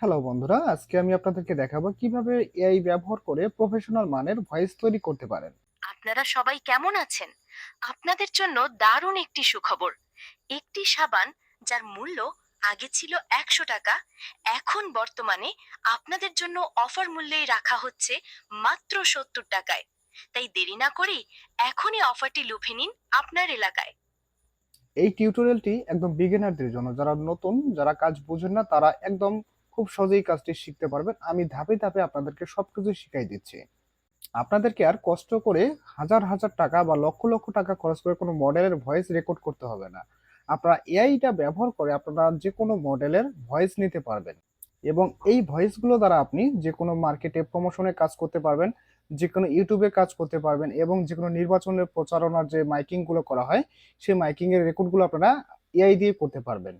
Hello বন্ধুরা। আজকে আমি আপনাদেরকে দেখাবো কীভাবে এআই ব্যবহার করে প্রফেশনাল মানের ভয়েস তৈরি করতে পারেন। আপনারা সবাই কেমন আছেন? আপনাদের জন্য দারুণ একটি সুখবর। একটি সাবান যার মূল্য আগে ছিল একশো টাকা এখন বর্তমানে আপনাদের জন্য অফার মূল্যেই রাখা হচ্ছে মাত্র সত্তর টাকায়। তাই দেরি না করে এখনই অফারটি লুফে নিন আপনার এলাকায়। এই টিউটোরিয়ালটি একদম বিগিনারদের জন্য। যারা নতুন যারা কাজ বুঝেন না তারা একদম খুব সহজেই কাজটি শিখতে পারবেন। আমি ধাপে ধাপে আপনাদেরকে সবকিছু শিখাই দিচ্ছি। আপনাদেরকে আর কষ্ট করে হাজার হাজার টাকা বা লক্ষ লক্ষ টাকা খরচ করে কোনো মডেলের ভয়েস রেকর্ড করতে হবে না। আপনারা এআইটা ব্যবহার করে আপনারা যে কোনো মডেলের ভয়েস নিতে পারবেন এবং এই ভয়েসগুলো দ্বারা আপনি যে কোনো মার্কেটে প্রমোশনে কাজ করতে পারবেন, যে কোনো ইউটিউবে কাজ করতে পারবেন এবং যে কোনো নির্বাচনের প্রচারণার যে মাইকিংগুলো করা হয়, সেই মাইকিংয়ের রেকর্ডগুলো আপনারা এআই দিয়ে করতে পারবেন।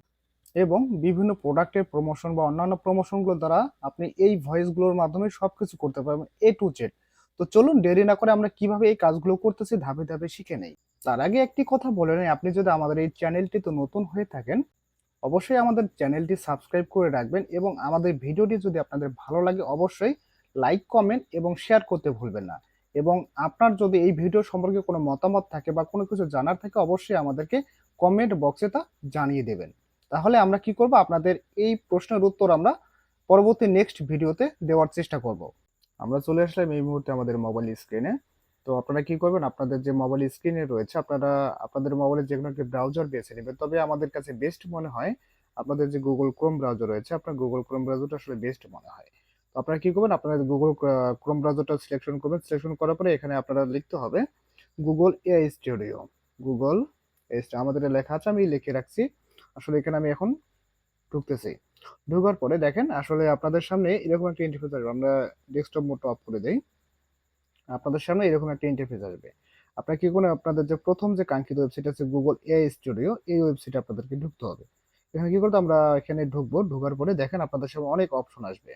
এবং বিভিন্ন প্রোডাক্টের প্রমোশন বা অন্যান্য প্রমোশনগুলো দ্বারা আপনি এই ভয়েসগুলোর মাধ্যমে সব কিছু করতে পারবেন এ টু জেড তো চলুন দেরি না করে আমরা কীভাবে এই কাজগুলো করতেছি ধাপে ধাপে শিখে নেই। তার আগে একটি কথা বলে নেই, আপনি যদি আমাদের এই চ্যানেলটি তো নতুন হয়ে থাকেন, অবশ্যই আমাদের চ্যানেলটি সাবস্ক্রাইব করে রাখবেন এবং আমাদের ভিডিওটি যদি আপনাদের ভালো লাগে, অবশ্যই লাইক কমেন্ট এবং শেয়ার করতে ভুলবেন না। এবং আপনার যদি এই ভিডিও সম্পর্কে কোনো মতামত থাকে বা কোনো কিছু জানার থাকে, অবশ্যই আমাদেরকে কমেন্ট বক্সে তা জানিয়ে দেবেন। তাহলে আমরা কি করব? আপনাদের এই প্রশ্নের উত্তর আমরা পরবর্তী নেক্সট ভিডিওতে দেওয়ার চেষ্টা করব। আমরা চলে আসলাম এই মুহূর্তে আমাদের মোবাইল স্ক্রিনে তো আপনারা কি করবেন? আপনাদের যে মোবাইল স্ক্রিনে রয়েছে, আপনারা, আপনাদের মোবাইলে যে কোনো একটি ব্রাউজার বেছে নেবেন। তবে আমাদের কাছে বেস্ট মনে হয়, আপনাদের যে গুগল ক্রোম ব্রাউজার রয়েছে, আপনার গুগল ক্রোম ব্রাউজারটা আসলে বেস্ট মনে হয়। তো আপনারা কি করবেন? আপনারা গুগল ক্রোম ব্রাউজারটা সিলেকশন করবেন। সিলেকশন করার পরে এখানে আপনারা লিখতে হবে গুগল এআই স্টুডিও গুগল আমাদের লেখা আছে, আমি লিখে রাখছি। আসলে এখানে আমি এখন ঢুকতেছি। ঢোকার পরে দেখেন, আসলে আপনাদের সামনে এরকম একটা ইন্টারফেস আসবে। আমরা ডেস্কটপ মোডটা অফ করে দেই। আপনাদের সামনে এরকম একটা ইন্টারফেস আসবে। আপনার কি কোনো, আপনাদের যে প্রথম যে কাঙ্ক্ষিত ওয়েবসাইট আছে গুগল এআই স্টুডিও এই ওয়েবসাইটে আপনাদেরকে ঢুকতে হবে। এখানে কি করতে আমরা এখানে ঢুকবো। ঢোকার পরে দেখেন, আপনাদের সামনে অনেক অপশন আসবে।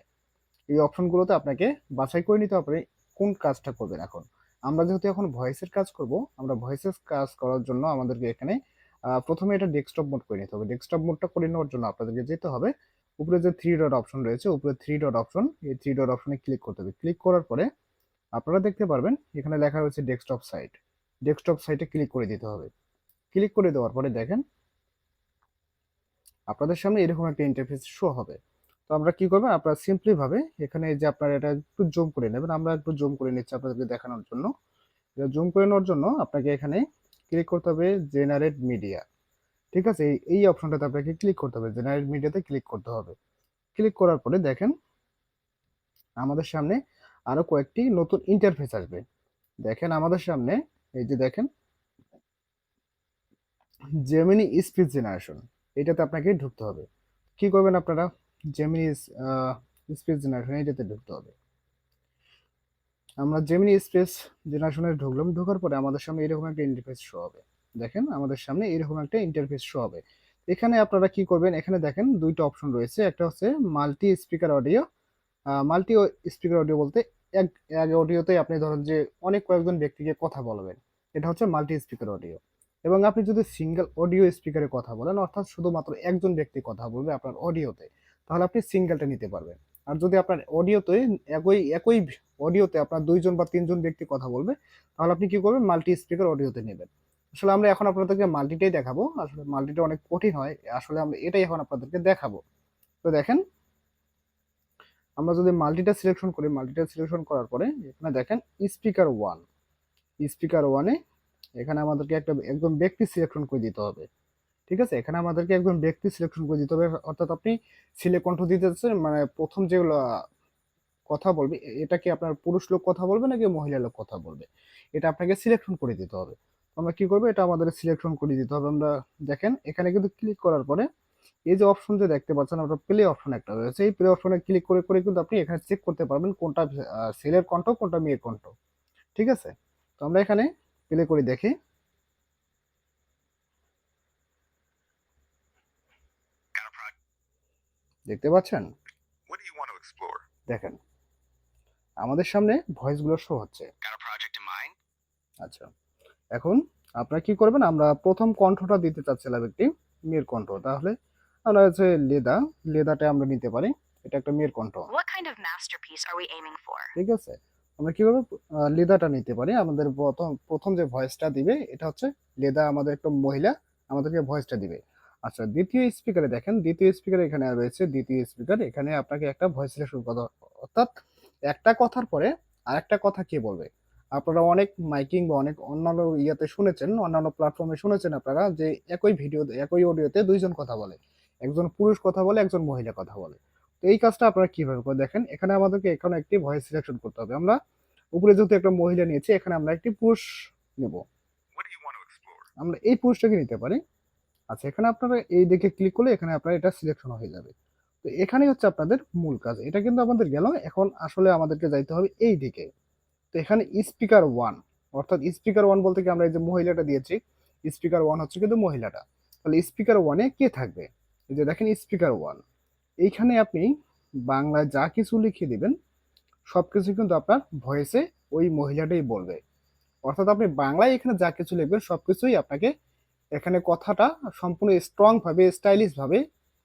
এই অপশনগুলোতে আপনাকে বাছাই করে নিতে হবে কোন কাজটা করবেন এখন। আমরা যেহেতু এখন ভয়েসের কাজ করব, আমরা ভয়েসের কাজ করার জন্য আমাদেরকে এখানে প্রথমে এটা ডেস্কটপ মোড করে নিতে হবে। ডেস্কটপ মোডটা করে নেওয়ার জন্য আপনাদেরকে যেতে হবে। উপরে যে থ্রি ডট অপশন রয়েছে, উপরে থ্রি ডট অপশন এই থ্রি ডট অপশনে ক্লিক করতে হবে। ক্লিক করার পরে আপনারা দেখতে পারবেন, এখানে লেখা রয়েছে ডেস্কটপ সাইট ডেস্কটপ সাইটে ক্লিক করে দিতে হবে। ক্লিক করে দেওয়ার পরে দেখেন, আপনাদের সামনে এরকম একটা ইন্টারফেস শো হবে। তো আমরা কি করবেন আপনারা সিম্পলি ভাবে এখানে যে আপনারা এটা একটু জুম করে নেবেন, আমরা একটু জুম করে নিচ্ছি আপনাদেরকে দেখানোর জন্য। জুম করে নেওয়ার জন্য আপনাকে এখানে ক্লিক করতে হবে জেনারেট মিডিয়া ঠিক আছে? এই অপশনটাতে আপনাকে ক্লিক করতে হবে। জেনারেট মিডিয়াতে ক্লিক করতে হবে। ক্লিক করার পরে দেখেন, আমাদের সামনে আরও কয়েকটি নতুন ইন্টারফেস আসবে। দেখেন আমাদের সামনে, এই যে দেখেন জেমিনি স্পিচ জেনারেশন এটাতে আপনাকে ঢুকতে হবে। কি করবেন আপনারা? জেমিনি স্পেস জেনারেশন এটাতে ঢুকতে হবে। আমরা জেমিনি স্পেস জেনারেশনে ঢুকলাম, ঢোকার পরে আমাদের সামনে এরকম একটা ইন্টারফেস শো হবে। দেখেন, আমাদের সামনে এরকম একটা ইন্টারফেস শো হবে। এখানে আপনারা কি করবেন? এখানে দেখেন দুইটা অপশন রয়েছে। একটা হচ্ছে multi speaker audio multi speaker audio বলতে এক এক অডিওতে আপনি ধরেন যে অনেক কয়েকজন ব্যক্তিকে কথা বলবেন। এটা হচ্ছে মাল্টি স্পিকার অডিও এবং আপনি যদি সিঙ্গেল অডিও স্পিকারে কথা বলেন, অর্থাৎ শুধুমাত্র একজন ব্যক্তি কথা বলবে আপনার অডিওতে তাহলে আপনি সিঙ্গেলটা নিতে পারবেন। আর যদি আপনার অডিওতে একই একই অডিওতে আপনার দুইজন বা তিনজন ব্যক্তি কথা বলবে, তাহলে আপনি কি করবেন? মাল্টি স্পিকার অডিওতে নেবেন। আসলে আমরা এখন আপনাদেরকে মাল্টিটাই দেখাবো। আসলে মাল্টিটা অনেক কঠিন হয়। আসলে আমরা এটাই এখন আপনাদেরকে দেখাবো। তো দেখেন, আমরা যদি মাল্টিটা সিলেকশন করি মাল্টিটা সিলেকশন করার পরে এখানে দেখেন স্পিকার ওয়ান স্পিকার ওয়ানে এখানে আমাদেরকে একটা, একদম ব্যক্তি সিলেকশন করে দিতে হবে। ঠিক আছে? এখানে আমাদেরকে একজন ব্যক্তি সিলেকশন করে দিতে হবে। অর্থাৎ আপনি সিলে কণ্ঠ দিতে চাচ্ছেন মানে প্রথম যেগুলো কথা বলবে এটা কি আপনার পুরুষ লোক কথা বলবে নাকি মহিলা লোক কথা বলবে? এটা আপনাকে সিলেকশন করে দিতে হবে। আমরা কি করব? এটা আমাদের সিলেকশন করে দিতে হবে। আমরা দেখেন, এখানে কিন্তু ক্লিক করার পরে এই যে অপশন যে দেখতে পাচ্ছেন আপনার প্লে অপশন একটা রয়েছে। এই প্লে অপশনে ক্লিক করে করে কিন্তু আপনি এখানে চেক করতে পারবেন কোনটা ছেলের কণ্ঠ, কোনটা মেয়ের কণ্ঠ। ঠিক আছে? তো আমরা এখানে প্লে করে দেখি। দেখতে পাচ্ছেন? দেখেন আমাদের সামনে ভয়েসগুলো শো হচ্ছে? আচ্ছা এখন আপনারা কি করবেন? আমরা প্রথম কণ্ঠটা দিতে চাচ্ছিলাম একটি মেয়ের কণ্ঠ। তাহলে আমরা হচ্ছে লেদা লেদাটা আমরা নিতে পারি। এটা একটা মেয়ের কণ্ঠ? ঠিক আছে আমরা কীভাবে লেদাটা নিতে পারি? আমাদের প্রথম প্রথম যে ভয়েসটা দিবে এটা হচ্ছে লেদা আমাদের একটা মহিলা আমাদেরকে ভয়েসটা দিবে। আচ্ছা দ্বিতীয় স্পিকারে দেখেন, দ্বিতীয় স্পিকারে এখানে রয়েছে, দ্বিতীয় স্পিকার এখানে আপনাকে একটা ভয়েস সিলেকশন কথা, অর্থাৎ একটা কথার পরে আরেকটা কথা কে বলবে? আপনারা অনেক মাইকিং বা অনেক অন্যান্য ইয়াতে শুনেছেন, অন্যান্য প্ল্যাটফর্মে শুনেছেন আপনারা যে একই ভিডিও একই অডিওতে দুইজন কথা বলে। একজন পুরুষ কথা বলে, একজন মহিলা কথা বলে। তো এই কাজটা আপনারা কীভাবে করে দেখেন, এখানে আমাদেরকে এখানে একটি ভয়েস সিলেকশন করতে হবে। আমরা উপরে যেহেতু একটা মহিলা নিয়েছি, এখানে আমরা একটি পুরুষ নেব? আমরা এই পুরুষটাকে নিতে পারি। আচ্ছা এখানে আপনারা এই দিকে ক্লিক করলে এখানে আপনার এটা সিলেকশন হয়ে যাবে। তো এখানেই হচ্ছে আপনাদের মূল কাজ। এটা কিন্তু আমাদের গেল। এখন আসলে আমাদেরকে যাইতে হবে এই দিকে। তো এখানে স্পিকার ওয়ান অর্থাৎ স্পিকার ওয়ান বলতে কি আমরা এই যে মহিলাটা দিয়েছি স্পিকার ওয়ান হচ্ছে কিন্তু মহিলাটা। তাহলে স্পিকার ওয়ানে কে থাকবে? এই যে দেখেন স্পিকার ওয়ান এইখানে আপনি বাংলায় যা কিছু লিখে দিবেন সব কিছু কিন্তু আপনার ভয়েসে ওই মহিলাটাই বলবে। অর্থাৎ আপনি বাংলায় এখানে যা কিছু লিখবেন সব কিছুই আপনাকে এখানে কথাটা সম্পূর্ণ স্ট্রং ভাবে স্টাইলিশ ভাবে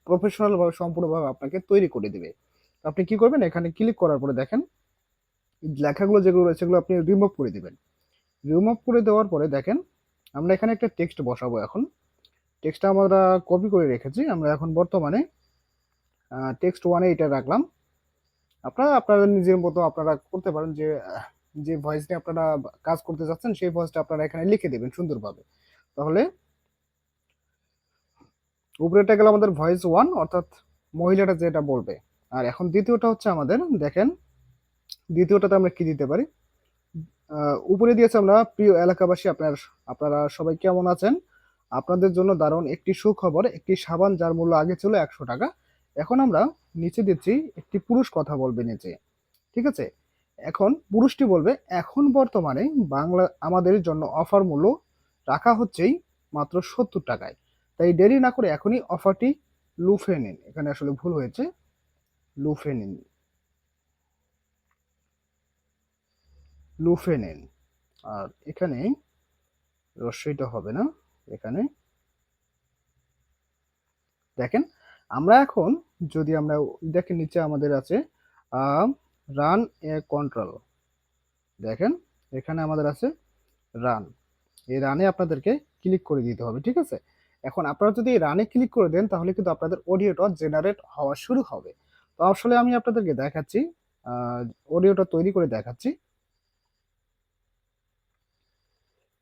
প্রফেশনাল ভাবে সম্পূর্ণভাবে আপনাকে তৈরি করে দেবে। আপনি কি করবেন? এখানে ক্লিক করার পরে দেখেন, লেখাগুলো যেগুলো রয়েছে সেগুলো আপনি রিমুভ করে দেবেন। রিমুভ করে দেওয়ার পরে দেখেন, আমরা এখানে একটা টেক্সট বসাবো এখন। টেক্সটটা আমরা কপি করে রেখেছি। আমরা এখন বর্তমানে টেক্সট ওয়ানে এটা রাখলাম। আপনারা আপনারা নিজের মতো আপনারা করতে পারেন যে যে ভয়েস নিয়ে আপনারা কাজ করতে যাচ্ছেন, সেই ভয়েসটা আপনারা এখানে লিখে দেবেন সুন্দরভাবে। তাহলে উপরেটা গেল আমাদের ভয়েস ওয়ান অর্থাৎ মহিলাটা যেটা বলবে। আর এখন দ্বিতীয়টা হচ্ছে আমাদের, দেখেন, দ্বিতীয়টাতে আমরা কি দিতে পারি? উপরে দিয়েছে আমরা, প্রিয় এলাকাবাসী, আপনার, আপনারা সবাই কেমন আছেন? আপনাদের জন্য দারুণ একটি সুখবর, একটি সাবান যার মূল্য আগে ছিল একশো টাকা। এখন আমরা নিচে দিচ্ছি একটি পুরুষ কথা বলবে নিচে, ঠিক আছে? এখন পুরুষটি বলবে, এখন বর্তমানে বাংলা, আমাদের জন্য অফার মূল্য রাখা হচ্ছেই মাত্র সত্তর টাকায়। তাই দেরি না করে এখনই অফারটি লুফে নিন। এখানে আসলে ভুল হয়েছে। লুফে নিন। লুফে নিন। আর এখানে রস্যইটা হবে না। এখানে দেখেন, আমরা এখন যদি আমরা দেখেন নিচে আমাদের আছে রান এ কন্ট্রোল দেখেন, এখানে আমাদের আছে রান এই রানে আপনাদেরকে ক্লিক করে দিতে হবে, ঠিক আছে? এখন আপনারা যদি রানে ক্লিক করে দেন, তাহলে কিন্তু আপনাদের অডিওটা জেনারেট হওয়া শুরু হবে। তো আসলে আমি আপনাদেরকে দেখাচ্ছি অডিওটা তৈরি করে দেখাচ্ছি।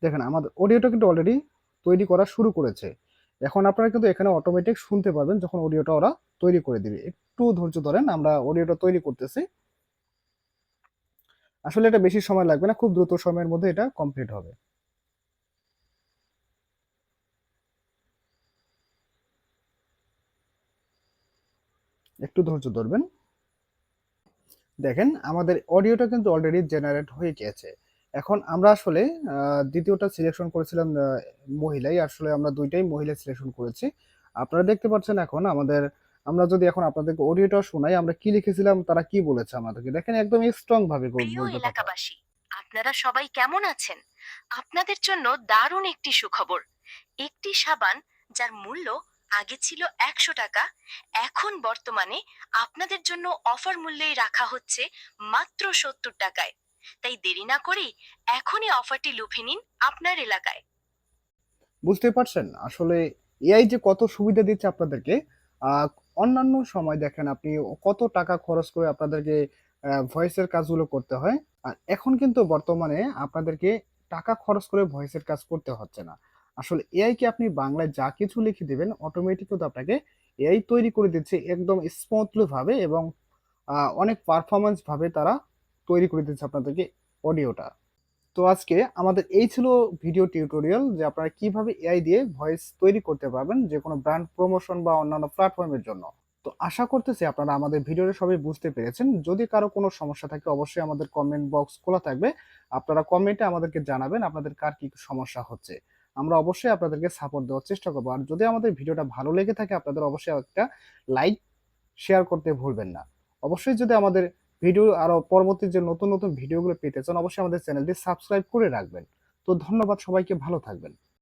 দেখেন, আমাদের অডিওটা কিন্তু অলরেডি তৈরি করা শুরু করেছে। এখন আপনারা কিন্তু এখানে অটোমেটিক শুনতে পারবেন যখন অডিওটা ওরা তৈরি করে দিবে। একটু ধৈর্য ধরেন, আমরা অডিওটা তৈরি করতেছি। আসলে এটা বেশি সময় লাগবে না, খুব দ্রুত সময়ের মধ্যে এটা কমপ্লিট হবে। একটু ধৈর্য ধরবেন। দেখেন আমাদের অডিওটা কিন্তু অলরেডি জেনারেট হয়ে গিয়েছে এখন আমরা আসলে দ্বিতীয়টা সিলেকশন করেছিলাম মহিলাই। আসলে আমরা দুইটাই মহিলা সিলেকশন করেছি। আপনারা দেখতে পাচ্ছেন এখন আমাদের আমরা যদি এখন আপনাদেরকে অডিওটা শোনাই আমরা কি লিখেছিলাম তারা কি বলেছে আমাদেরকে? দেখেন একদম স্ট্রং ভাবে এলাকাবাসী আপনারা সবাই কেমন আছেন? আপনাদের জন্য দারুণ একটি সুখবর। একটি সাবান যার মূল্য আগে ছিল একশো টাকা, এখন বর্তমানে আপনাদের জন্য অফার মূল্যেই রাখা হচ্ছে মাত্র সত্তর টাকায়। তাই দেরি না করে এখনই অফারটি লুফে নিন আপনার এলাকায়। বুঝতে পারছেন? আসলে এআই যে কত সুবিধা দিচ্ছে আপনাদেরকে অন্যান্য সময় দেখেন আপনি কত টাকা খরচ করে আপনাদেরকে ভয়েসের কাজগুলো করতে হয়, আর এখন কিন্তু বর্তমানে আপনাদেরকে টাকা খরচ করে ভয়েসের কাজ করতে হচ্ছে না। আসলে এআই কে আপনি বাংলায় যা কিছু লিখে দিবেন অটোমেটিক কিন্তু আপনাকে এআই তৈরি করে দিচ্ছে একদম স্মুথলি ভাবে এবং অনেক পারফরমেন্স ভাবে তারা তৈরি করে দিচ্ছে আপনাদেরকে অডিওটা তো আজকে আমাদের এই ছিল ভিডিও টিউটোরিয়াল যে আপনারা কীভাবে এআই দিয়ে ভয়েস তৈরি করতে পারবেন যে কোনো ব্র্যান্ড প্রমোশন বা অন্যান্য প্ল্যাটফর্মের জন্য। তো আশা করতেছি আপনারা আমাদের ভিডিওটা সবাই বুঝতে পেরেছেন। যদি কারও কোনো সমস্যা থাকে অবশ্যই আমাদের কমেন্ট বক্স খোলা থাকবে। আপনারা কমেন্টে আমাদেরকে জানাবেন আপনাদের কার কি সমস্যা হচ্ছে। আমরা অবশ্যই আপনাদেরকে সাপোর্ট দেওয়ার চেষ্টা করব। আর যদি আমাদের ভিডিওটা ভালো লেগে থাকে, আপনাদের অবশ্যই একটা লাইক শেয়ার করতে ভুলবেন না। অবশ্যই যদি আমাদের ভিডিও আরও পরবর্তী যে নতুন নতুন ভিডিওগুলো পেতে চান, অবশ্যই আমাদের চ্যানেলটি সাবস্ক্রাইব করে রাখবেন। তো ধন্যবাদ সবাইকে, ভালো থাকবেন।